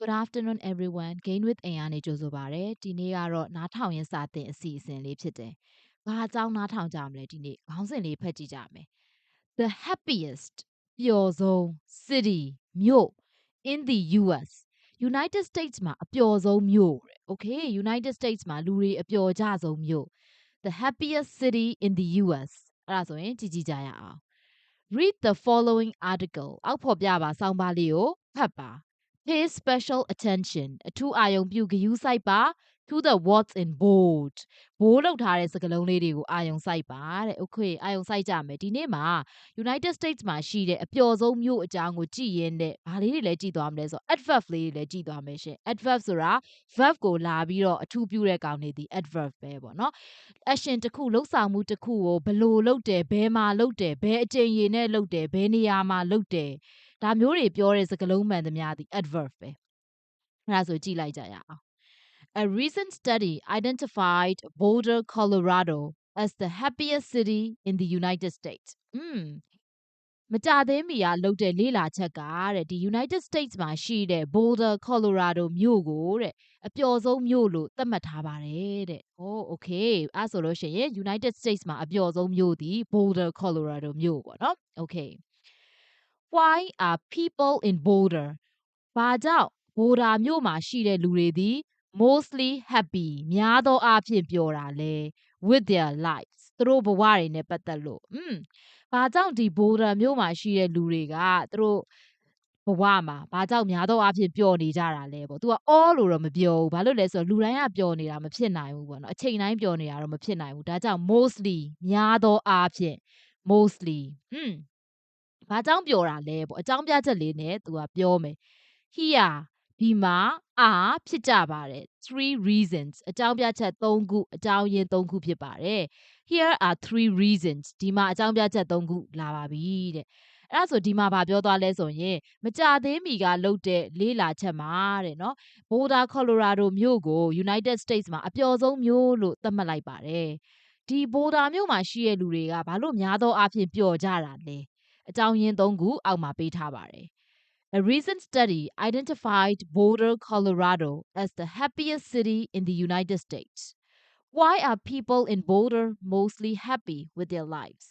Good afternoon everyone Gain with အင်အားနေကြိုဆိုပါရစေဒီနေ့ကတော့နားထောင်ရင်စာသင်အစီအစဉ်လေးဖြစ်တယ်။ဘာအကြောင်းနားထောင်ကြမလဲဒီနေ့ခေါင်းစဉ်လေးဖတ်ကြည့်ကြမယ်။ The happiest ပျော်ဆုံး city မြို့ in the US United States မှာအပျော်ဆုံးမြို့တဲ့ Okay United States မှာလူတွေအပျော်ကြဆုံးမြို့ The happiest city in the US အဲ့ဒါဆိုရင်ကြည့်ကြည့်ကြရအောင် Read the following article အောက်ဖော်ပြပါစောင်းပါလေးကိုဖတ်ပါ Pay special attention အထူးအာရုံပြုဂရုစိုက်ပါ to the words in bold ဘိုးလောက်ထားတဲ့စကားလုံးလေးတွေကိုအာရုံစိုက်ပါတဲ့ Okay အာရုံစိုက်ကြမယ်ဒီနေ့မှာ United States မှာရှိတဲ့အပျော်ဆုံးမြို့အကြောင်းကိုကြည့်ရင်းနဲ့ဘာလေးတွေလဲကြည့်သွားမလဲဆိုတော့ adverb လေးတွေလည်းကြည့်သွားမယ်ရှင် adverb ဆိုတာ verb ကိုလာပြီးတော့အထူးပြုတဲ့ကောင်နေသည် adverb ပဲပေါ့နော် action တစ်ခုလှုပ်ဆောင်မှုတစ်ခုကိုဘယ်လိုလုပ်တယ်ဘယ်မှာလုပ်တယ်ဘယ်အချိန်ရည်နဲ့လုပ်တယ်ဘယ်နေရာမှာလုပ်တယ် ဒါမျိုးတွေပြောတဲ့စကားလုံးမှန်သမျှသည် adverb ပဲအဲ့ဒါဆိုကြည့်လိုက်ကြရအောင် A recent study identified Boulder, Colorado as the happiest city in the United States. อืมမကြသေးမီကလုပ်တဲ့လေ့လာချက်ကတဲ့ဒီ United States မှာရှိတဲ့ Boulder, Colorado မြို့ကိုတဲ့အပျော်ဆုံးမြို့လို့သတ်မှတ်ထားပါတယ်တဲ့။ Oh okay အဲ့ဆိုလို့ရှိရင် United States မှာအပျော်ဆုံးမြို့ဒီ Boulder, Colorado မြို့ပေါ့နော်။ Okay Why are people in Boulder ဘာကြောင့် Boulder မြို့မှာရှိတဲ့လူတွေသည် mostly happy များသောအားဖြင့်ပျော်တာလဲ with their lives သူတို့ဘဝတွေနဲ့ပတ်သက်လို့อืมဘာကြောင့်ဒီ Boulder မြို့မှာရှိတဲ့လူတွေကသူတို့ဘဝမှာဘာကြောင့်များသောအားဖြင့်ပျော်နေကြတာလဲပေါ့။ तू က all လို့တော့မပြောဘူး။ဘာလို့လဲဆိုတော့လူတိုင်းကပျော်နေတာမဖြစ်နိုင်ဘူးပေါ့နော်။အချိန်တိုင်းပျော်နေတာတော့မဖြစ်နိုင်ဘူး။ဒါကြောင့် mostly များသောအားဖြင့် mostly ဟွန်း ဘာကြောင့်ပျော်တာလဲပေါ့အကြောင်းပြချက်လေးနဲ့ तू ကပြောမယ် here ဒီမှာအာဖြစ်ကြပါတယ် three reasons အကြောင်းပြချက်၃ခုအကြောင်းရင်း၃ခုဖြစ်ပါတယ် here are three reasons ဒီမှာအကြောင်းပြချက်၃ခုလာပါပြီတဲ့အဲ့ဒါဆိုဒီမှာဗာပြောသွားလဲဆိုရင်မကြသေးမီကလုတ်တဲ့လေးလာချက်မှာတဲ့နော် Boulder Colorado မြို့ကို United States မှာအပျော်ဆုံးမြို့လို့သတ်မှတ်လိုက်ပါတယ်ဒီ Boulder မြို့မှာရှိတဲ့လူတွေကဘာလို့များသောအားဖြင့်ပျော်ကြတာလဲ အကြောင်းရင်း၃ခုအောက်မှာပေးထားပါတယ် A recent study identified Boulder, Colorado as the happiest city in the United States. Why are people in Boulder mostly happy with their lives?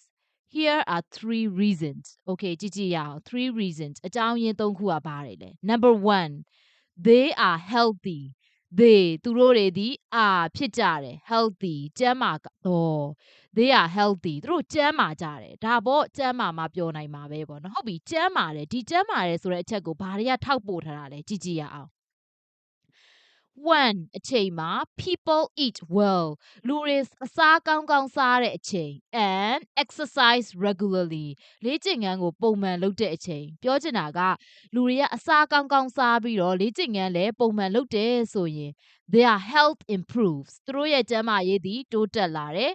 Here are three reasons. Okay, ကြည့်ကြည့်ရအောင် three reasons အကြောင်းရင်း၃ခုကဘာတွေလဲ Number 1 they are healthy they သူတို့တွေဒီအာဖြစ်ကြတယ် healthy ကျန်းမာတော့ they are healthy သူတို့ကျန်းမာကြတယ်ဒါပေါ့ကျန်းမာမှပြောနိုင်မှာပဲပေါ့နော်ဟုတ်ပြီကျန်းမာတယ်ဒီကျန်းမာတယ်ဆိုတဲ့အချက်ကိုဘာတွေကထောက်ပို့ထားတာလဲကြည့်ကြည့်ရအောင် one အချိန်မှာ people eat well လူတွေအစားကောင်းကောင်းစားတဲ့အချိန် and exercise regularly လေ့ကျင့်ခန်းကိုပုံမှန်လုပ်တဲ့အချိန်ပြောချင်တာကလူတွေကအစားကောင်းကောင်းစားပြီးတော့လေ့ကျင့်ခန်းလည်းပုံမှန်လုပ်တယ်ဆိုရင် their health improves သူတို့ရဲ့ကျန်းမာရေးသည်တိုးတက်လာတယ်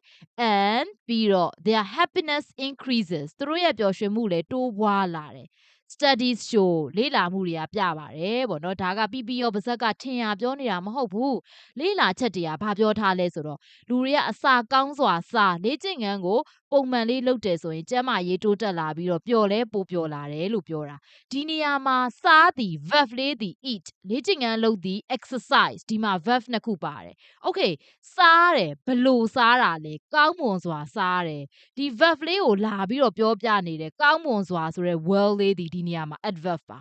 and ပြီးတော့ their happiness increases သူတို့ရဲ့ပျော်ရွှင်မှုလည်းတိုးပွားလာတယ် studies show လေ့လာမှုတွေကပြပါတယ်ပေါ့နော်ဒါကပြီးပြီးရောပါဇက်ကထင်ရပြောနေတာမဟုတ်ဘူးလေ့လာချက်တွေကဘာပြောထားလဲဆိုတော့လူတွေကအစာကောင်းစွာစားလေ့ကျင့်ခန်းကို ပုံမှန်လေးလုပ်တယ်ဆိုရင် ကျန်းမာရေးတိုးတက်လာပြီးတော့ ပျော်လဲပိုပျော်လာတယ်လို့ ပြောတာ ဒီနေရာမှာ စားသည် verb လေးသည် eat လေ့ကျင့်ခန်းလုပ်သည် exercise ဒီမှာ verb နှစ်ခုပါတယ် okay စားတယ်ဘလို့စားတာလဲ ကောင်းမွန်စွာစားတယ် ဒီ verb လေးကို လာပြီးတော့ ပြောပြနေတယ် ကောင်းမွန်စွာဆိုရဲ well လေးသည် ဒီနေရာမှာ adverb ပါ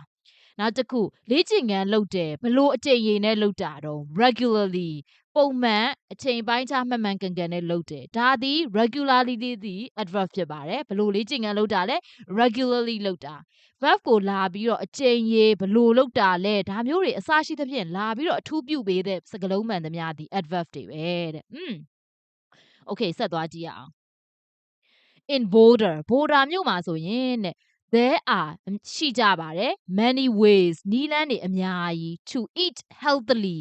နောက်တစ်ခုလေ့ကျင့်ခန်းလုပ်တယ်ဘလို့အကျင့်ရည်နဲ့လုပ်တာတော့ regularly ပုံမှန်အချိန်ပိုင်းခြားမှန်မှန်ကန်ကန်နဲ့လုပ်တယ်ဒါသည် regularly လေးသည် adverb ဖြစ်ပါတယ်ဘလို့လေ့ကျင့်ခန်းလုပ်တာလဲ regularly လုပ်တာ verb ကိုလာပြီးတော့အချိန်ရည်ဘလို့လုပ်တာလဲဒါမျိုးတွေအစရှိသဖြင့်လာပြီးတော့အထူးပြုပေးတဲ့စကားလုံးမှန်သမျှသည် adverb တွေပဲတဲ့อืม okay ဆက်သွားကြည့်ရအောင် in border border မြို့မှာဆိုရင်တဲ့ there are ရှိကြပါတယ် many ways နီးလန်းတွေအများကြီး to eat healthily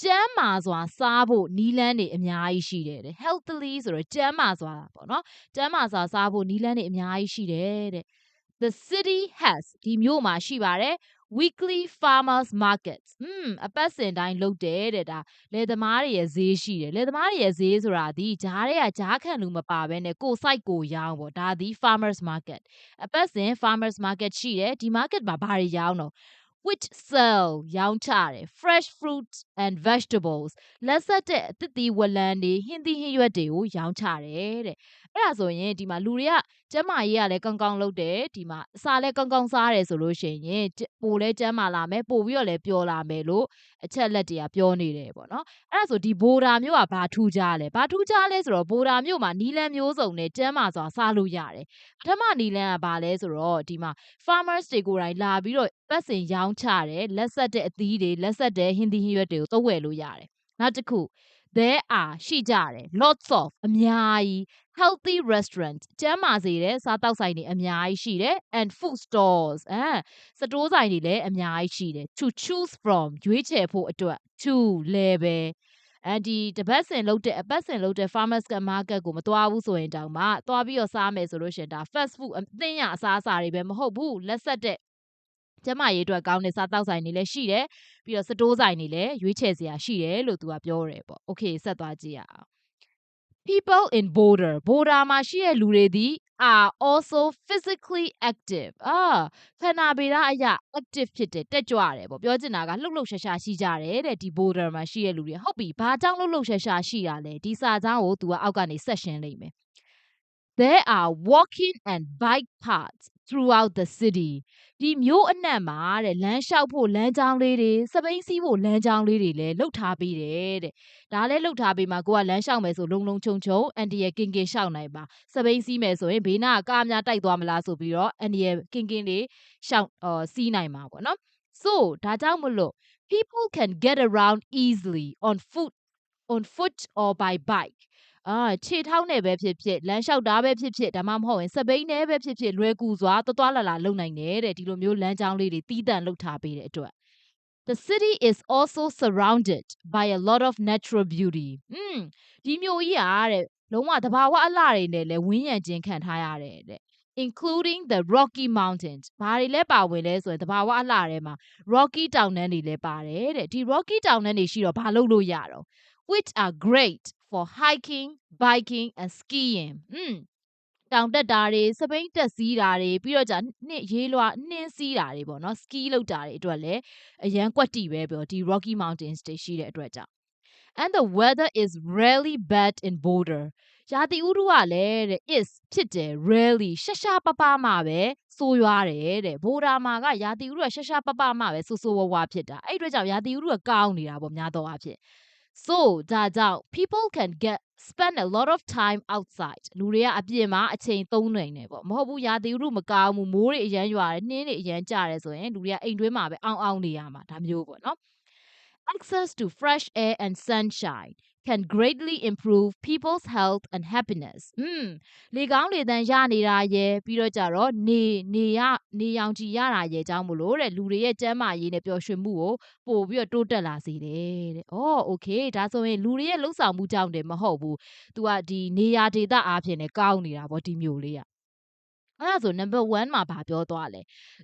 ကျန်းမာစွာစားဖို့နီးလန်းတွေအများကြီးရှိတယ်တဲ့ healthily ဆိုတော့ကျန်းမာစွာပေါ့နော်ကျန်းမာစွာစားဖို့နီးလန်းတွေအများကြီးရှိတယ်တဲ့ the city has ဒီမြို့မှာရှိပါတယ် weekly farmers markets อืมအပတ်စဉ်တိုင်းလုပ်တယ်တဲ့ဒါလယ်သမားတွေရဲ့ဈေးရှိတယ်လယ်သမားတွေရဲ့ဈေးဆိုတာဒီဂျားတွေကဂျားခံလူမပါဘဲနဲ့ကို site ကိုရောင်းပေါ့ဒါဒီ farmers market အပတ်စဉ် farmers market ရှိတယ်ဒီ market မှာဘာတွေရောင်းတော့ which sell ရောင်းချတယ် fresh fruits and vegetables လက်ဆက်တဲ့အသစ်သီးဝလံတွေဟင်းသီးဟင်းရွက်တွေကိုရောင်းချတယ်တဲ့ အဲ့ဒါဆိုရင်ဒီမှာလူတွေကကျမ်းမာရေးကလည်းကောင်းကောင်းလုပ်တယ်ဒီမှာအစာလည်းကောင်းကောင်းစားရတယ်ဆိုလို့ရှိရင်ပိုလည်းကျမ်းမာလာမယ်ပိုပြီးတော့လည်းပျော်လာမယ်လို့အချက်လက်တွေကပြောနေတယ်ပေါ့နော်အဲ့ဒါဆိုဒီဘိုဒါမျိုးကဘာထူးကြလဲဘာထူးကြလဲဆိုတော့ဘိုဒါမျိုးမှာနီလန်မျိုးစုံနဲ့ကျမ်းမာစွာစားလို့ရတယ်ပထမနီလန်ကဘာလဲဆိုတော့ဒီမှာ farmers တွေကိုယ်တိုင်လာပြီးတော့ပတ်စင်ရောင်းချတယ်လက်ဆက်တဲ့အသီးတွေလက်ဆက်တဲ့ဟင်းသီးဟင်းရွက်တွေကိုသုံးဝယ်လို့ရတယ်နောက်တစ်ခု there are ရှိကြတယ် lots of အများကြီး healthy restaurant ကျန်းမာစေတဲ့စားတောက်ဆိုင်တွေအများကြီးရှိတယ် and food stores အဲစတိုးဆိုင်တွေလည်းအများကြီးရှိတယ် to choose from ရွေးချယ်ဖို့အတွက် to level အဲဒီတပတ်စင်လုတ်တဲ့အပတ်စင်လုတ်တဲ့ farmers market ကိုမသွားဘူးဆိုရင်တောင်မှသွားပြီးတော့စားမယ်ဆိုလို့ရှင်ဒါ fast food အသင်းရအစားအစာတွေပဲမဟုတ်ဘူးလက်ဆက်တဲ့ကျမရေးအတွက်ကောင်းတဲ့စားတောက်ဆိုင်တွေလည်းရှိတယ်ပြီးတော့စတိုးဆိုင်တွေလည်းရွေးချယ်စရာရှိတယ်လို့သူကပြောတယ်ပေါ့ okay ဆက်သွားကြည့်ရအောင် people in border border မှာရှိတဲ့လူတွေဒီ are also physically active အာခန္ဓာဗေဒအရာ active ဖြစ်တယ်တက်ကြွတယ်ပေါ့ပြောချင်တာကလှုပ်လှုပ်ရှားရှားရှိကြတယ်တဲ့ဒီ border မှာရှိတဲ့လူတွေဟုတ်ပြီဘာကြောင့်လှုပ်လှုပ်ရှားရှားရှိတာလဲဒီစာကြောင်းကို तू ကအောက်ကနေဆက်ရှင်းလိမ့်မယ် there are walking and bike paths throughout the city ဒီမြို့အနှံ့မှာတဲ့လမ်းလျှောက်ဖို့လမ်းကြောင်းလေးတွေစပိန်စီးဖို့လမ်းကြောင်းလေးတွေလည်းလှုပ်ထားပြီးတယ်တဲ့ဒါလည်းလှုပ်ထားပြီးမှကိုကလမ်းလျှောက်မယ်ဆိုလုံလုံခြုံခြုံအန်တီရဲ့ကင်ကင်လျှောက်နိုင်ပါစပိန်စီးမယ်ဆိုရင်ဘေးနာကကားများတိုက်သွားမလားဆိုပြီးတော့အန်တီရဲ့ကင်ကင်လေးရှောက်အော်စီးနိုင်မှာပေါ့နော် so ဒါကြောင့်မလို့ people can get around easily on foot on foot or by bike အာခြေထောက်နဲ့ပဲဖြစ်ဖြစ်လမ်းလျှောက်တာပဲဖြစ်ဖြစ်ဒါမှမဟုတ်ရင်စပိန်နဲ့ပဲဖြစ်ဖြစ်လွယ်ကူစွာတွတွလာလာလုံနိုင်တယ်တဲ့ဒီလိုမျိုးလမ်းကြောင်းလေးတွေတီးတန့်လှုပ်ထားပေးတဲ့အတွက် The city is also surrounded by a lot of natural beauty อืมဒီမြို့ကြီးอ่ะတဲ့လုံးဝသဘာဝအလှတွေနဲ့လည်းဝန်းရံခြင်းခံထားရတယ်တဲ့ including the Rocky Mountains ဘာတွေလဲပါဝင်လဲဆိုရင်သဘာဝအလှထဲမှာ Rocky တောင်တန်းတွေလည်းပါတယ်တဲ့ဒီ Rocky တောင်တန်းတွေရှိတော့ဘာလုပ်လို့ရတော့ which are great for hiking, biking and skiing อืมတောင်တက်တာတွေစပိန်တက်စီးတာတွေပြီးတော့じゃနှစ်ရေးလွှာနှင်းစီးတာတွေပေါ့နော် ski လုပ်တာတွေအတွက်လည်းအရန်ကွက်တီပဲပြောဒီ Rocky Mountains တွေရှိတဲ့အတွက်ကြောင့် and the weather is really bad in Boulder ရာသီဥတုကလည်းတဲ့ is ဖြစ်တယ် really ရှာရှာပပမှပဲဆိုးရွားတယ်တဲ့ဘိုဒါမာကရာသီဥတုကရှာရှာပပမှပဲဆိုးဆိုးဝါးဝါဖြစ်တာအဲ့အတွက်ကြောင့်ရာသီဥတုကကောင်းနေတာပေါ့များတော့အဖြစ် so ဒါကြောင့် people can get spend a lot of time outside လူတွေကအပြင်မှာအချိန်သုံးနိုင်တယ်ပေါ့မဟုတ်ဘူးရာသီဥတုမကောင်းဘူးမိုးတွေအရန်ရွာတယ်နှင်းတွေအရန်ကျတယ်ဆိုရင်လူတွေကအိမ်တွင်းမှာပဲအောင်းအောင်းနေရမှာဒါမျိုးပေါ့နော် access to fresh air and sunshine can greatly improve people's health and happiness อืมလေကောင်းလေတန်းရနေတာရဲ့ပြီးတော့ကြတော့နေနေရနေရောင်ခြည်ရတာရဲ့အကြောင်းမလို့တဲ့လူတွေရဲ့ကျန်းမာရေးနဲ့ပျော်ရွှင်မှုကိုပို့ပြီးတော့တိုးတက်လာစေတယ်တဲ့။အော် okay ဒါဆိုရင်လူတွေရဲ့လှုပ်ဆောင်မှုကြောင့်တည်းမဟုတ်ဘူး။ तू ကဒီနေရာဒေသအားဖြင့်လည်းကောင်းနေတာပေါ့ဒီမျိုးလေးကအဲ့ဒါဆို number 1မှာဗာပြောသွားလဲ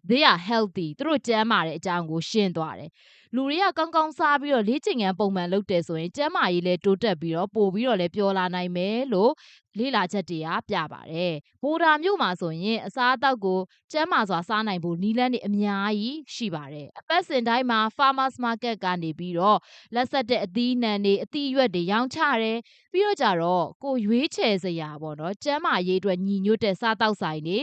they are healthy သူတို့ကျန်းမာတဲ့အကြောင်းကိုရှင်းသွားတယ် လူတွေကကောင်းကောင်းစားပြီးတော့လေ့ကျင့်ခန်းပုံမှန်လုပ်တယ်ဆိုရင်ကျန်းမာရေးလည်းတိုးတက်ပြီးတော့ပို့ပြီးတော့လည်းပျော်လာနိုင်မယ်လို့လေ့လာချက်တွေကပြပါတယ်။ဘိုဒါမြို့မှာဆိုရင်အစားအသောက်ကိုကျန်းမာစွာစားနိုင်ဖို့နီးလန်းတွေအများကြီးရှိပါတယ်။အပတ်စဉ်တိုင်းမှာ farmers market ကနေပြီးတော့လက်ဆက်တဲ့အသီးနှံတွေအသီးရွက်တွေရောင်းချတယ်။ပြီးတော့ကြတော့ကိုရွေးချယ်စရာပေါ့နော်။ကျန်းမာရေးအတွက်ညီညွတ်တဲ့စားတောက်ဆိုင်တွေ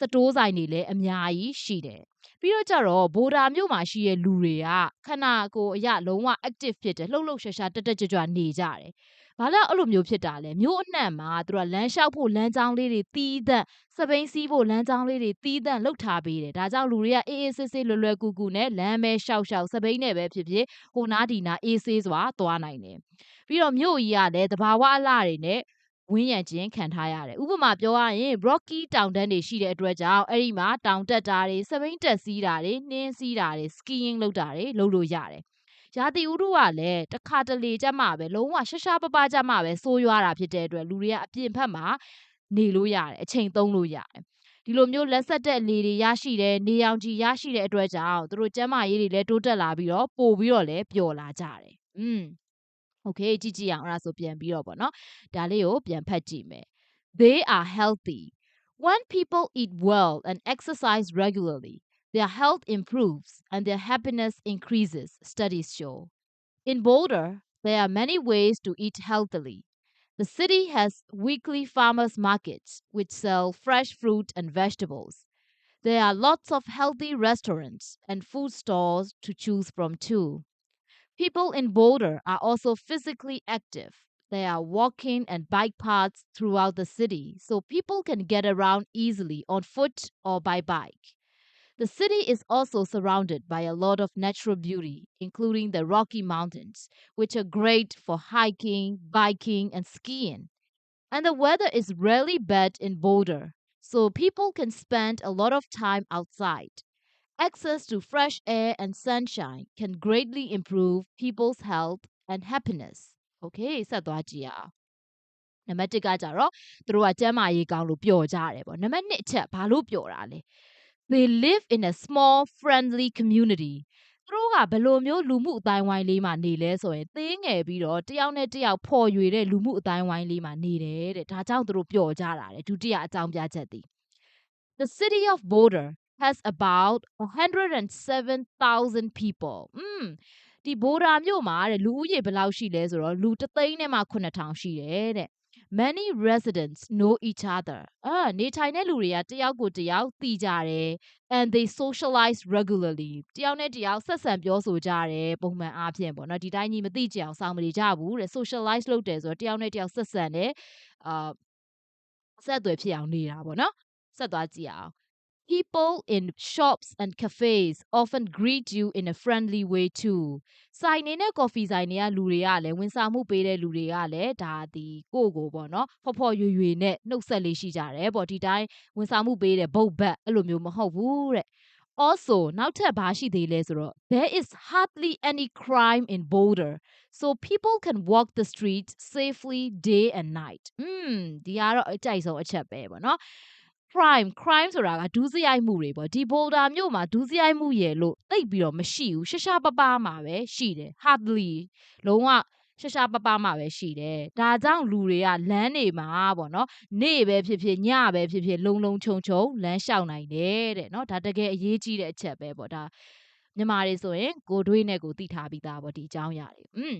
စတိုးဆိုင်တွေလည်းအများကြီးရှိတယ်ပြီးတော့ကြတော့ဘိုဒါမြို့မှာရှိတဲ့လူတွေကခဏကိုအရလုံးဝ active ဖြစ်တယ်လှုပ်လှုပ်ရှားရှားတက်တက်ကြွကြွနေကြတယ်ဘာလို့အဲ့လိုမျိုးဖြစ်တာလဲမြို့အနှံ့မှာသူကလမ်းလျှောက်ဖို့လမ်းကြောင်းလေးတွေတီးသန့်စပိန်စီးဖို့လမ်းကြောင်းလေးတွေတီးသန့်လှုပ်ထားပေးတယ်ဒါကြောင့်လူတွေကအေးအေးဆေးဆေးလွယ်လွယ်ကူကူနဲ့လမ်းပဲရှောက်ရှောက်စပိန်နဲ့ပဲဖြစ်ဖြစ်ဟိုနားဒီနားအေးဆေးစွာသွားနိုင်တယ်ပြီးတော့မြို့ကြီးကလည်းတဘာဝအလှတွေနဲ့ ဝင်းရံခြင်းခံထားရတယ်။ဥပမာပြောရရင် Rocky တောင်တန်းတွေရှိတဲ့အတွက်ကြောင့်အဲ့ဒီမှာတောင်တက်တာတွေစပိန်တက်စီးတာတွေနှင်းစီးတာတွေ skiing လုပ်တာတွေလုပ်လို့ရတယ်။ရာသီဥတုကလည်းတစ်ခါတလေကြမှာပဲလုံးဝရှားရှားပပကြမှာပဲစိုးရွားတာဖြစ်တဲ့အတွက်လူတွေကအပြင်ဘက်မှာနေလို့ရတယ်အချိန်သုံးလို့ရတယ်။ဒီလိုမျိုးလက်ဆက်တဲ့လေတွေရရှိတယ်နေရောင်ခြည်ရရှိတဲ့အတွက်ကြောင့်သူတို့ကျန်းမာရေးတွေလည်းတိုးတက်လာပြီးတော့ပို့ပြီးတော့လည်းပျော်လာကြတယ်။อืม okay ကြည့်ကြည့်အောင်အဲ့ဒါဆိုပြန်ပြီးတော့ပေါ့နော်ဒါလေးကိုပြန်ဖတ်ကြည့်မယ် they are healthy when people eat well and exercise regularly their health improves and their happiness increases studies show in boulder there are many ways to eat healthily the city has weekly farmers markets which sell fresh fruit and vegetables. There are lots of healthy restaurants and food stores to choose from too. People in Boulder are also physically active. There are walking and bike paths throughout the city, so people can get around easily on foot or by bike. The city is also surrounded by a lot of natural beauty, including the Rocky Mountains, which are great for hiking, biking, and skiing. And the weather is rarely bad in Boulder, so people can spend a lot of time outside. Access to fresh air and sunshine can greatly improve people's health and happiness. Okay ဆက်သွားကြည့်ရအောင်နံပါတ်1ကကြတော့သူတို့ကကျမ်းမာရေးကောင်းလို့ပျော်ကြတယ်ပေါ့နံပါတ်2အချက်ဘာလို့ပျော်တာလဲ they live in a small friendly community သူတို့ကဘယ်လိုမျိုးလူမှုအတိုင်းဝိုင်းလေးမှာနေလဲဆိုရင်သေးငယ်ပြီးတော့တယောက်နဲ့တယောက်ဖော်ရွေတဲ့လူမှုအတိုင်းဝိုင်းလေးမှာနေတယ်တဲ့ဒါကြောင့်သူတို့ပျော်ကြတာတဲ့ဒုတိယအကြောင်းပြချက်သည် The city of Boulder has about 107,000 people อืมဒီဘိုဒါမြို့မှာတဲ့လူဦးရေဘယ်လောက်ရှိလဲဆိုတော့လူတသိန်းနဲ့မှ9000ရှိတယ်တဲ့ many residents know each other အာနေထိုင်တဲ့လူတွေကတယောက်ကိုတယောက်သိကြတယ် and they socialize regularly တယောက်နဲ့တယောက်ဆက်ဆံပြောဆိုကြတယ်ပုံမှန်အားဖြင့်ပေါ့နော်ဒီတိုင်းကြီးမသိကြအောင်စောင့်မနေကြဘူးတဲ့ socialize လုပ်တယ်ဆိုတော့တယောက်နဲ့တယောက်ဆက်ဆံတယ်အာဆက်အသွယ်ဖြစ်အောင်နေတာပေါ့နော်ဆက်သွားကြည့်အောင် People in shops and cafes often greet you in a friendly way too. ဆိုင်နေနဲ့ coffee ဆိုင်တွေကလူတွေကလည်းဝန်ဆောင်မှုပေးတဲ့လူတွေကလည်းဒါဒီကိုကိုပေါ့နော်ဖော်ဖော်ရွရွနဲ့နှုတ်ဆက်လေးရှိကြတယ်ပေါ့ဒီတိုင်းဝန်ဆောင်မှုပေးတဲ့ဘုတ်ဘက်အဲ့လိုမျိုးမဟုတ်ဘူးတဲ့ also နောက်ထပ်ဘာရှိသေးလဲဆိုတော့ there is hardly any crime in Boulder so people can walk the streets safely day and night อืมဒီကတော့အကြိုက်ဆုံးအချက်ပဲပေါ့နော် crime crime ဆိုတာကဒုစရိုက်မှုတွေပေါ့ဒီ boulder မြို့မှာဒုစရိုက်မှုရယ်လို့သိပ်ပြီးတော့မရှိဘူးရှာရှာပပမှာပဲရှိတယ် hardly လုံးဝရှာရှာပပမှာပဲရှိတယ်ဒါကြောင့်လူတွေကလမ်းတွေမှာပေါ့နော်နေ့ပဲဖြစ်ဖြစ်ညပဲဖြစ်ဖြစ်လုံလုံခြုံခြုံလမ်းလျှောက်နိုင်တယ်တဲ့နော်ဒါတကယ်အရေးကြီးတဲ့အချက်ပဲပေါ့ဒါမြန်မာတွေဆိုရင်ကိုတွေးနဲ့ကိုသိထားပြီးသားပေါ့ဒီအကြောင်းအရာတွေอืม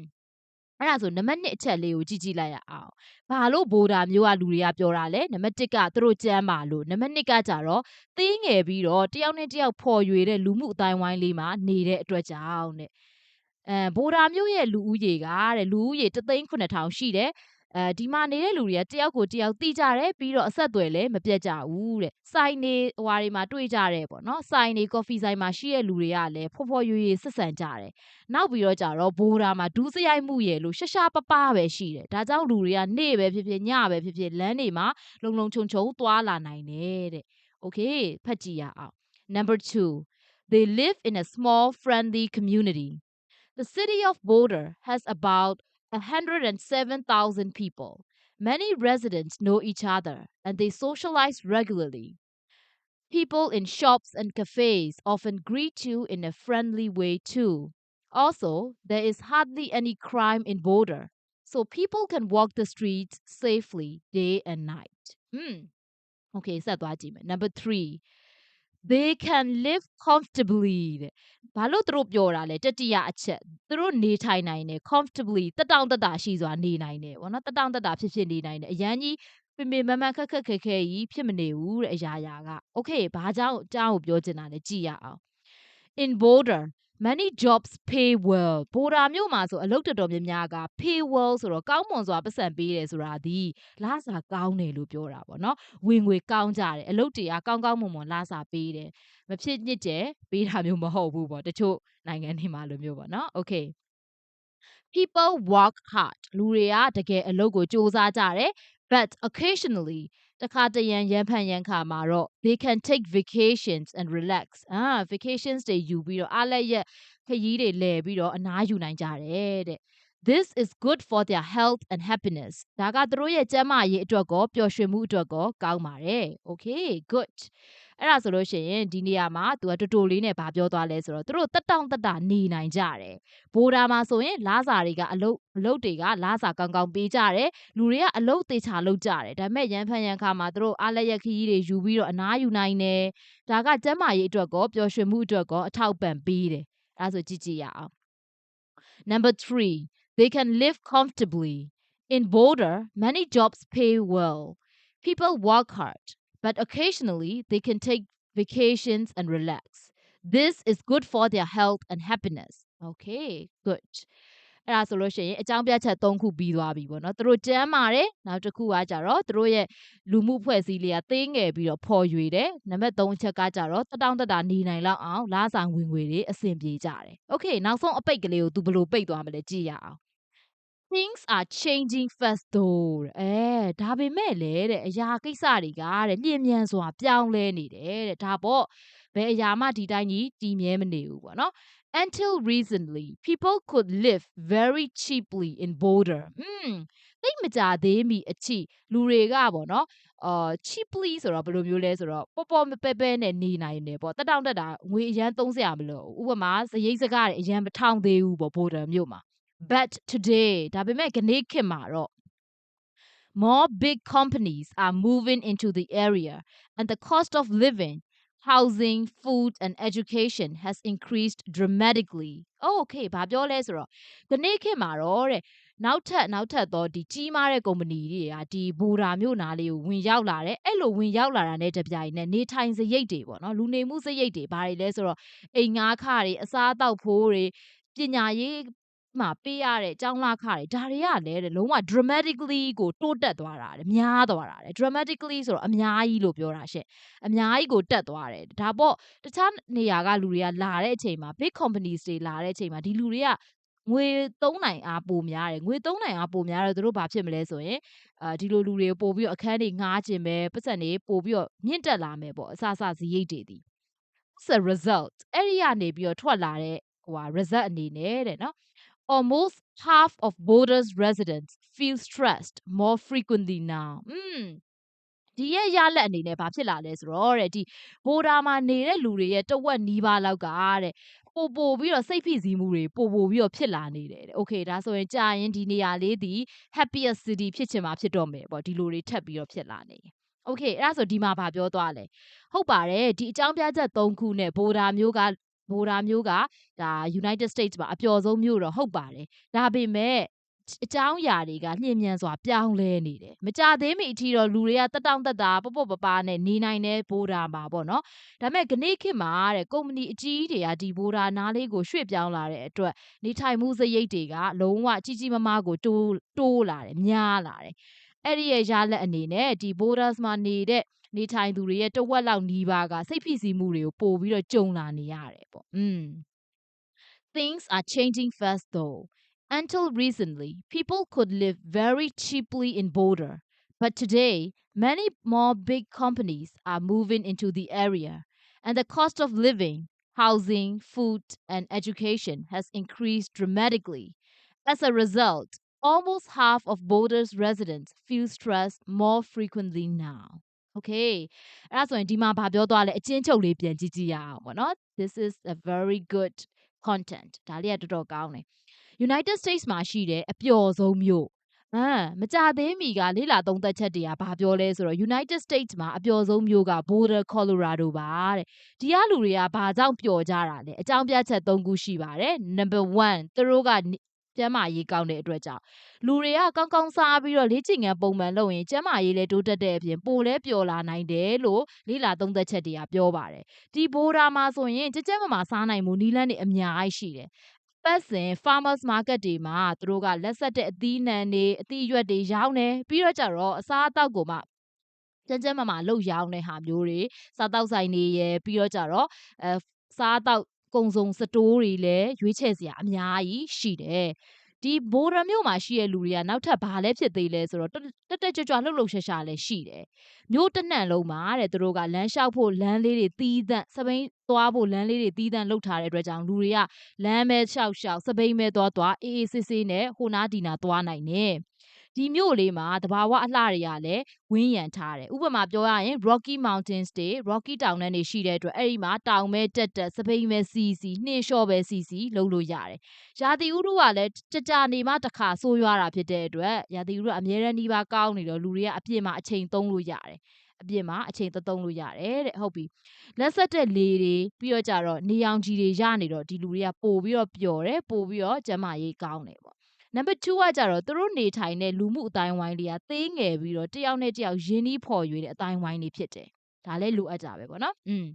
အဲ့ဒါဆိုနံပါတ်1အချက်လေးကိုကြည့်ကြည့်လိုက်ရအောင်ဘာလို့ဘိုဒါမျိုးကလူတွေကပြောတာလဲနံပါတ်1ကသူတို့ကြမ်းပါလို့နံပါတ်2ကကြတော့သေးငယ်ပြီးတော့တယောက်နဲ့တယောက်ဖော်ရွေတဲ့လူမှုအတိုင်းဝိုင်းလေးမှာနေတဲ့အတွက်ကြောင့်တဲ့အဲဘိုဒါမျိုးရဲ့လူဦးရေကတဲ့လူဦးရေ3,900ရှိတယ် အဲဒီမှာနေတဲ့လူတွေကတယောက်ကိုတယောက်တိကြတယ်ပြီးတော့အဆက်အသွယ်လည်းမပြတ်ကြဘူးတဲ့စိုင်းနေဟွာတွေမှာတွေ့ကြတယ်ပေါ့နော်စိုင်းနေကော်ဖီဆိုင်မှာရှိတဲ့လူတွေကလည်းဖော်ဖော်ရွရွဆက်ဆံကြတယ်နောက်ပြီးတော့ကြတော့ဘိုးဒါမှာဒူးစရိုက်မှုရဲ့လို့ရှရှာပပပဲရှိတယ်ဒါကြောင့်လူတွေကနေ့ပဲဖြစ်ဖြစ်ညပဲဖြစ်ဖြစ်လမ်းတွေမှာလုံလုံခြုံခြုံသွားလာနိုင်တယ်တဲ့ okay ဖတ်ကြည့်ရအောင် number 2 they live in a small friendly community the city of Boulder has about 107,000 people. Many residents know each other and they socialize regularly. People in shops and cafes often greet you in a friendly way too. Also, there is hardly any crime in Boulder, so people can walk the streets safely day and night. Hmm. Okay, Number three, they can live comfortably တဲ့ဘာလို့သူတို့ပြောတာလဲတတိယအချက်သူတို့နေထိုင်နိုင်တယ် comfortably တတောင်တတာရှိစွာနေနိုင်တယ်ဗောနော်တတောင်တတာဖြစ်ဖြစ်နေနိုင်တယ်အရန်ကြီးပင်ပင်မမခက်ခက်ခဲခဲကြီးဖြစ်မနေဘူးတဲ့အရာရာက okay ဘာကြောင့်အကြောင်းကိုပြောချင်တာလဲကြည့်ရအောင် in Boulder many jobs pay well ဘိုရာမြို့မှာဆိုအလုပ်တော်တော်များများက pay well ဆိုတော့ကောင်းမွန်စွာပတ်စံပေးတယ်ဆိုတာဒီလစာကောင်းတယ်လို့ပြောတာပေါ့နော်ဝင်ငွေကောင်းကြတယ်အလုပ်တွေကကောင်းကောင်းမွန်မွန်လစာပေးတယ်မဖြစ်ညစ်ကြဲပေးတာမျိုးမဟုတ်ဘူးပေါ့တချို့နိုင်ငံတွေမှာလိုမျိုးပေါ့နော် okay people work hard လူတွေကတကယ်အလုပ်ကိုစူးစမ်းကြတယ် but occasionally တခါတရံရန်ဖန်ရန်ခါမှာတော့ they can take vacations and relax အာ vacations တွေယူပြီးတော့အားလက်ရက်ခရီးတွေလဲပြီးတော့အနားယူနိုင်ကြတယ်တဲ့ this is good for their health and happiness ဒါကသူတို့ရဲ့ကျန်းမာရေးအတွက်ကောပျော်ရွှင်မှုအတွက်ကောကောင်းပါတယ် okay good အဲ့ဒါဆိုလို့ရှိရင်ဒီနေရာမှာသူကတူတူလေးနဲ့ဗာပြောသွားလဲဆိုတော့သူတို့တက်တောင့်တက်တာနေနိုင်ကြတယ်ဘိုးဒါမှာဆိုရင်လာစာတွေကအလုတ်အလုတ်တွေကလာစာကောင်းကောင်းပေးကြတယ်လူတွေကအလုတ်သေးချာလုတ်ကြတယ်ဒါပေမဲ့ရန်ဖန်ရန်ခါမှာသူတို့အားလက်ရခီးတွေယူပြီးတော့အနားယူနိုင်တယ်ဒါကကျန်းမာရေးအတွက်ကောပျော်ရွှင်မှုအတွက်ကောအထောက်ပံ့ပေးတယ်အဲ့ဒါဆိုကြည့်ကြည့်ရအောင် number 3 they can live comfortably in Boulder many jobs pay well people work hard but occasionally they can take vacations and relax. This is good for their health and happiness. Okay, good. အဲ့ဒါဆိုလို့ရှိရင်အကြောင်းပြချက်၃ခုပြီးသွားပြီပေါ့နော်သူတို့ကျမ်းပါတယ်နောက်တစ်ခုကကြတော့သူတို့ရဲ့လူမှုဖွဲ့စည်းလေးကသေးငယ်ပြီးတော့ဖော်ရွေတယ်နံပါတ်3အချက်ကကြတော့တတောင်းတတာနေနိုင်လောက်အောင်လာဆောင်ဝင်ငွေတွေအဆင်ပြေကြတယ်โอเคနောက်ဆုံးအပိတ်ကလေးကိုသူဘယ်လိုပိတ်သွားမလဲကြည့်ရအောင် things are changing fast though အဲဒါပေမဲ့လေတဲ့အရာကိစ္စတွေကတဲ့လျင်မြန်စွာပြောင်းလဲနေတယ်တဲ့ဒါပေါ့ဘယ်အရာမှဒီတိုင်းကြီးတည်မြဲမနေဘူးပေါ့နော် until recently people could live very cheaply in Boulder อืมသိမကြသေးမီအချိလူတွေကပေါ့နော်အာ cheaply ဆိုတော့ဘယ်လိုမျိုးလဲဆိုတော့ပေါ်ပေါ်ပဲပဲနဲ့နေနိုင်တယ်ပေါ့တက်တောင့်တက်တာငွေအရန်သုံးစရာမလိုဥပမာစရိတ်စကားတွေအရန်မထောင်သေးဘူးပေါ့ Boulder မြို့မှာ but today ဒါပေမဲ့ကနေ့ခေတ်မှာတော့ more big companies are moving into the area and the cost of living housing food and education has increased dramatically oh okay ဘာပြောလဲဆိုတော့ကနေ့ခေတ်မှာတော့တဲ့နောက်ထပ်နောက်ထပ်တော့ဒီကြီးမားတဲ့ကုမ္ပဏီတွေကဒီဘူရာမြို့နာလေးကိုဝင်ရောက်လာတယ်အဲ့လိုဝင်ရောက်လာတာနဲ့တပြိုင်နက်နေထိုင်စရိတ်တွေပေါ့နော်လူနေမှုစရိတ်တွေဘာတွေလဲဆိုတော့အိမ်ငါးခတွေအစားအသောက်ဖိုးတွေပညာရေး မှာပေးရတဲ့ကျောင်းလာခတွေဒါတွေကလည်းတဲ့လုံးဝ dramatically ကိုတိုးတက်သွားတာတဲ့များသွားတာတဲ့ dramatically ဆိုတော့အများကြီးလို့ပြောတာရှင့်အများကြီးကိုတက်သွားတယ်ဒါပေါ့တခြားနေရာကလူတွေကလာတဲ့အချိန်မှာ big companies တွေလာတဲ့အချိန်မှာဒီလူတွေကငွေသုံးနိုင်အားပိုများတယ်ငွေသုံးနိုင်အားပိုများတော့သူတို့ဘာဖြစ်မလဲဆိုရင်အာဒီလိုလူတွေပို့ပြီးတော့အခန်းတွေငားခြင်းပဲပတ်စံတွေပို့ပြီးတော့မြင့်တက်လာမယ်ပေါ့အစအစဇီးရိတ်တွေဒီ as a result အဲ့ဒီကနေပြီးတော့ထွက်လာတဲ့ဟိုဟာ result အနေနဲ့တဲ့နော် almost half of Boulder's residents feel stressed more frequently now อืมဒီရဲ့ရလက်အနေနဲ့ဘာဖြစ်လာလဲဆိုတော့တဲ့ဒီဘိုဒါမှာနေတဲ့လူတွေရဲ့တဝက်နီးပါးလောက်ကတဲ့ပို့ပို့ပြီးတော့စိတ်ဖိစီးမှုတွေပို့ပို့ပြီးတော့ဖြစ်လာနေတယ်တဲ့ okay ဒါဆိုရင်ကြာရင်ဒီနေရာလေးဒီ happiest city ဖြစ်ချင်မှာဖြစ်တော့မယ်ပေါ့ဒီလိုတွေထပ်ပြီးတော့ဖြစ်လာနေတယ် okay အဲ့ဒါဆိုဒီမှာဗာပြောသွားလဲဟုတ်ပါတယ်ဒီအကြောင်းပြချက်၃ခုနဲ့ဘိုဒါမျိုးက ဘိုဒါမျိုးကဒါ United States မှာအပျော်ဆုံးမျိုးတော့ဟုတ်ပါတယ်ဒါပေမဲ့အကြောင်းအရာတွေကလျင်မြန်စွာပြောင်းလဲနေတယ်မကြသေးမီအထိတော့လူတွေကတက်တောင့်တက်တာပေါ့ပေါ့ပပနဲ့နေနိုင်တဲ့ဘိုဒါမှာပေါ့နော်ဒါပေမဲ့ခဏခေတ်မှာတဲ့ကုမ္ပဏီအကြီးတွေကဒီဘိုဒါနားလေးကိုရွှေ့ပြောင်းလာတဲ့အတွက်နေထိုင်မှုစရိတ်တွေကလုံးဝကြီးကြီးမားမားကိုတိုးတိုးလာတယ်များလာတယ်အဲ့ဒီရဲ့ရလက်အနေနဲ့ဒီ borders မှာနေတဲ့ နေထိုင်သူတွေရဲ့တဝက်လောက်နီးပါးကစိတ်ဖိစီးမှုတွေကိုပို့ပြီးတော့ကြုံလာနေရတယ်ပေါ့อืม Things are changing fast though. Until recently, people could live very cheaply in Boulder, but today, many more big companies are moving into the area, and the cost of living, housing, food, and education has increased dramatically. As a result, almost half of Boulder's residents feel stressed more frequently now. Okay အဲ့ဒါဆိုရင်ဒီမှာဗာပြောသွားလဲအချင်းချုပ်လေးပြန်ကြည့်ကြည့်ရအောင်ပေါ့နော် This is a very good content ဒါလေးကတော်တော်ကောင်းတယ် United States မှာရှိတဲ့အပျော်ဆုံးမြို့အမ်မကြသေးမီကလေးလာသုံးသက်ချက်တွေကဘာပြောလဲဆိုတော့ United States မှာအပျော်ဆုံးမြို့က Boulder Colorado ပါတဲ့ဒီကလူတွေကဘာကြောင့်ပျော်ကြတာလဲအကြောင်းပြချက်၃ခုရှိပါတယ် number 1သူတို့က ကျမ်းမာရေးကောင်းတဲ့အတွက်ကြောင့်လူတွေကကောင်းကောင်းစားပြီးတော့လေ့ကျင့်ခန်းပုံမှန်လုပ်ရင်ကျမ်းမာရေးလည်းတိုးတက်တဲ့အပြင်ပိုလည်းပျော်လာနိုင်တယ်လို့လေ့လာသုံးသက်ချက်တွေကပြောပါတယ်ဒီဘိုးဒါမှာဆိုရင်ကြကြမမာစားနိုင်မှုနီးလန်းတွေအများကြီးရှိတယ်ပတ်စဉ် farmers market တွေမှာသူတို့ကလက်ဆက်တဲ့အသီးနှံတွေအသီးရွက်တွေရောင်းတယ်ပြီးတော့ကြတော့အစားအသောက်ကိုမှကျန်းကျန်းမာမာလှုပ်ရောင်းတဲ့ဟာမျိုးတွေစားတောက်ဆိုင်တွေရယ်ပြီးတော့ကြတော့အဲစားတောက် ကုံစုံစတိုးတွေလည်းရွေးချယ်စရာအများကြီးရှိတယ်ဒီဘိုရမြို့မှာရှိတဲ့လူတွေကနောက်ထပ်ဘာလဲဖြစ်သေးလဲဆိုတော့တက်တက်ကြွကြွလှုပ်လှုပ်ရှားရှားလည်းရှိတယ်မြို့တနံ့လုံးမှာတဲ့သူတို့ကလမ်းလျှောက်ဖို့လမ်းလေးတွေတီးသန့်စပိန်သွားဖို့လမ်းလေးတွေသီးသန့်လှုပ်ထားတဲ့အတွက်ကြောင့်လူတွေကလမ်းမဲလျှောက်လျှောက်စပိန်မဲသွားသွားအေးအေးဆေးဆေးနဲ့ဟိုနာဒီနာသွားနိုင်တယ် ဒီမြို့လေးမှာတဘာဝအလှတွေကလည်းဝင်းရံထားတယ်ဥပမာပြောရရင် Rocky Mountains တွေ Rocky တောင်တန်းတွေရှိတဲ့အတွက်အဲ့ဒီမှာတောင်မဲတက်တက်စပိန်မဲစီစီနှင်းလျှော့ပဲစီစီလှုပ်လို့ရတယ်ရာသီဥတုကလည်းကြကြနေမှတစ်ခါဆိုးရွားတာဖြစ်တဲ့အတွက်ရာသီဥတုအမြဲတမ်းနှီးပါကောင်းနေတော့လူတွေကအပြစ်မှာအချိန်သုံးလို့ရတယ်အပြင်မှာအချိန်သုံးလို့ရတယ်တဲ့ဟုတ်ပြီလက်ဆက်တဲ့လေတွေပြီးတော့ကြတော့နေအောင်ကြီးတွေရနေတော့ဒီလူတွေကပို့ပြီးတော့ပျော်တယ်ပို့ပြီးတော့ကျမ်းမာရေးကောင်းတယ်ပေါ့ နံပါတ်2ကကြတော့သူတို့နေထိုင်တဲ့လူမှုအတိုင်းဝိုင်းတွေကသေးငယ်ပြီးတော့တယောက်နဲ့တယောက်ရင်းနှီးဖော်ရွေတဲ့အတိုင်းဝိုင်းတွေဖြစ်တယ်ဒါလည်းလိုအပ်ကြပဲပေါ့နော်อืม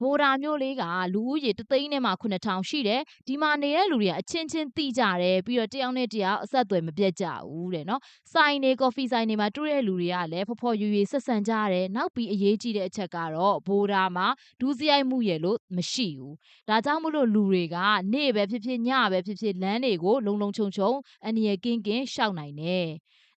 ဘိုဒါမျိုးလေးက လူဦးရေတသိန်းနဲ့မှ9000ရှိတယ် ဒီမှာနေတဲ့လူတွေက အချင်းချင်းတိကြတယ် ပြီးတော့တယောက်နဲ့တယောက် အဆက်အသွယ်မပြတ်ကြဘူးတဲ့နော် ဆိုင်တွေ ကော်ဖီဆိုင်တွေမှာ တွေ့တဲ့လူတွေကလည်း ဖော်ဖော်ရွေရွေ ဆက်ဆံကြတယ် နောက်ပြီး အရေးကြီးတဲ့အချက်ကတော့ဘိုဒါမှာဒူးစရိုက်မှုရဲ့လို့ မရှိဘူး ဒါကြောင့်မလို့ လူတွေက နေ့ပဲဖြစ်ဖြစ် ညပဲဖြစ်ဖြစ် လမ်းတွေကို လုံလုံခြုံခြုံ အန္တရာယ်ကင်းကင်း ရှောက်နိုင်တယ်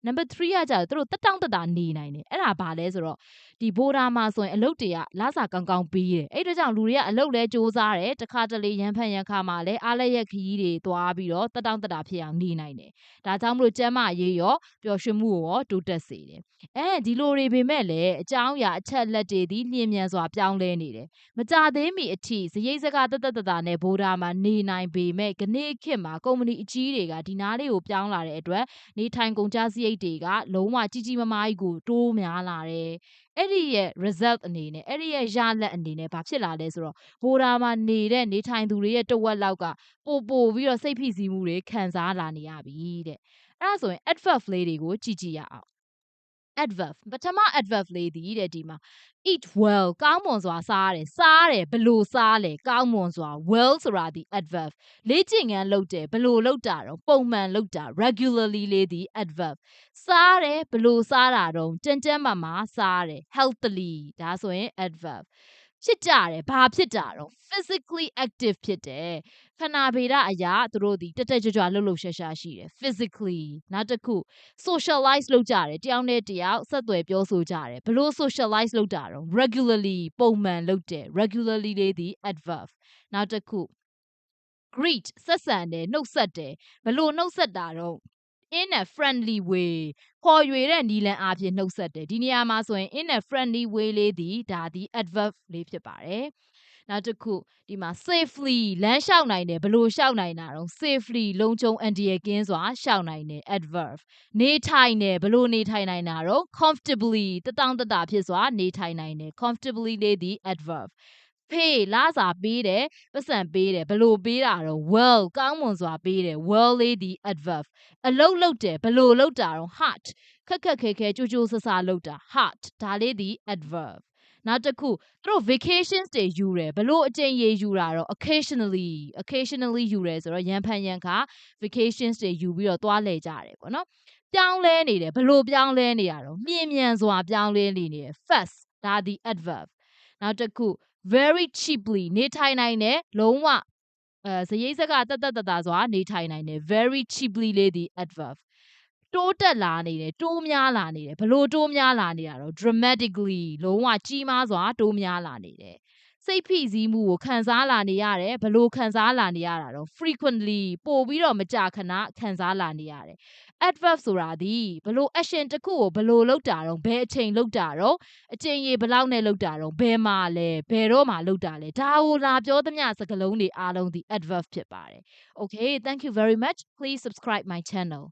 နံပါတ်3ကကြတော့သူတို့တက်တောင့်တတာနေနိုင်တယ်အဲ့ဒါဘာလဲဆိုတော့ဒီဘိုဒါမှာဆိုရင်အလုတ်တွေကလစာကောင်းကောင်းပေးတယ်အဲ့ဒါကြောင့်လူတွေကအလုတ်လဲစူးစားတယ်တခါတလေရန်ဖန်ရန်ခါမှာလဲအားလက်ရက်ခရီးတွေသွားပြီးတော့တက်တောင့်တတာဖြစ်အောင်နေနိုင်တယ်ဒါကြောင့်မလို့ကျမ်းမာရေးရောပျော်ရွှင်မှုရောတိုးတက်စေတယ်အဲဒီလိုတွေပေမဲ့လည်းအကြောင်းအရာအချက်လက်တွေဒီလျင်မြန်စွာပြောင်းလဲနေတယ်မကြသေးမီအထိဇရိတ်စကားတက်တက်တတာနဲ့ဘိုဒါမှာနေနိုင်ပေမဲ့ခနေ့ခေတ်မှာကုမ္ပဏီအကြီးတွေကဒီနားလေးကိုပြောင်းလာတဲ့အတွက်နေထိုင်ကုန်ကျစရိတ်တွေက လုံးဝကြီးကြီးမားမားကြီးကို တိုးများလာတယ် အဲ့ဒီရဲ့ result အနေနဲ့ အဲ့ဒီရဲ့ ရလဒ်အနေနဲ့ ဘာဖြစ်လာလဲဆိုတော့ဘိုဒါမှာနေတဲ့ နေထိုင်သူတွေရဲ့ တဝက်လောက်က ပို့ပို့ပြီးတော့ စိတ်ဖိစီးမှုတွေ ခံစားလာနေရပြီတဲ့ အဲ့ဒါဆိုရင် adverb လေးတွေကို ကြည့်ကြည့်ရအောင် adverb ပထမ adverb လေးဒီတဲ့ဒီမှာ eat well ကောင်းမွန်စွာစားရတယ်စားရတယ်ဘလို့စားလဲကောင်းမွန်စွာ well ဆိုတာဒီ adverb လေ့ကျင့်ခန်းလုပ်တယ်ဘလို့လုပ်တာတော့ပုံမှန်လုပ်တာ regularly လေးဒီ adverb စားရတယ်ဘလို့စားတာတော့ကြမ်းကြမ်းမာမာစားရတယ် healthily ဒါဆိုရင် adverb ဖြစ်ကြတယ်ဘာဖြစ်တာတော့ physically active ဖြစ်တယ်ခန္ဓာဗေဒအရာသူတို့ဒီတက်တက်ကြွကြွလှုပ်လှုပ်ရှားရှားရှိတယ် physically နောက်တစ်ခု socialize လုပ်ကြတယ်တယောက်နဲ့တယောက်ဆက်သွယ်ပြောဆိုကြတယ်ဘလို့ socialize လုပ်တာတော့ regularly ပုံမှန်လုပ်တယ် regularly လေးဒီ adverb နောက်တစ်ခု greet ဆက်ဆံတယ်နှုတ်ဆက်တယ်ဘလို့နှုတ်ဆက်တာတော့ in a friendly way ခေါ်ရွေတဲ့နီလန်အားဖြင့် နှုတ်ဆက်တယ် ဒီနေရာမှာဆိုရင် in a friendly way လေးဒီဒါဒီ adverb လေးဖြစ်ပါတယ် နောက်တစ်ခု ဒီမှာ safely လမ်းလျှောက်နိုင်တယ်ဘလို့လျှောက်နိုင်တာတော့ safely လုံခြုံအန်ဒီရကင်းစွာ လျှောက်နိုင်တယ် adverb နေထိုင်တယ်ဘလို့နေထိုင်နိုင်တာတော့ comfortably တတောင့်တတဖြစ်စွာ နေထိုင်နိုင်တယ် comfortably လေးဒီ adverb ဖေးလာစာပေးတယ်ပတ်စံပေးတယ်ဘလို့ပေးတာတော့ well ကောင်းမွန်စွာပေးတယ် well လေးဒီ adverb အလုတ်လုတ်တယ်ဘလို့လုတ်တာတော့ hard ခက်ခက်ခဲခဲကြိုးကြိုးဆဆလုတ်တာ hard ဒါလေးဒီ adverb နောက်တစ်ခုသူတို့ vacations တွေယူတယ်ဘလို့အကျဉ်းရေးယူတာတော့ occasionally occasionally ယူတယ်ဆိုတော့ရန်ဖန်ရန်ခါ vacations တွေယူပြီးတော့သွားလဲကြတယ်ပေါ့နော်ပြောင်းလဲနေတယ်ဘလို့ပြောင်းလဲနေရတော့မြင်မြန်စွာပြောင်းလဲနေနေတယ် fast ဒါဒီ adverb နောက်တစ်ခု very cheaply နေထိုင်နိုင်တယ်လုံးဝအဲဇရိတ်စကတက်တက်တတာစွာနေထိုင်နိုင်တယ် very cheaply လေးဒီ adverb တိုးတက်လာနေတယ်တိုးများလာနေတယ်ဘလို့တိုးများလာနေတာတော့ dramatically လုံးဝကြီးမားစွာတိုးများလာနေတယ် စိတ်ဖိစီးမှုကိုခံစားလာနေရတယ်ဘလို့ခံစားလာနေရတာတော့ frequently ပို့ပြီးတော့မကြာခဏခံစားလာနေရတယ် adverb ဆိုတာဒီဘလို့ action တစ်ခုကိုဘလို့လုပ်တာတော့ဘယ်အချိန်လုပ်တာတော့အချိန်ရေဘလောက်နဲ့လုပ်တာတော့ဘယ်မှာလဲဘယ်တော့မှလုပ်တာလဲဒါကိုလာပြောသမျှစကားလုံးတွေအားလုံးဒီ adverb ဖြစ်ပါတယ် okay thank you very much please subscribe my channel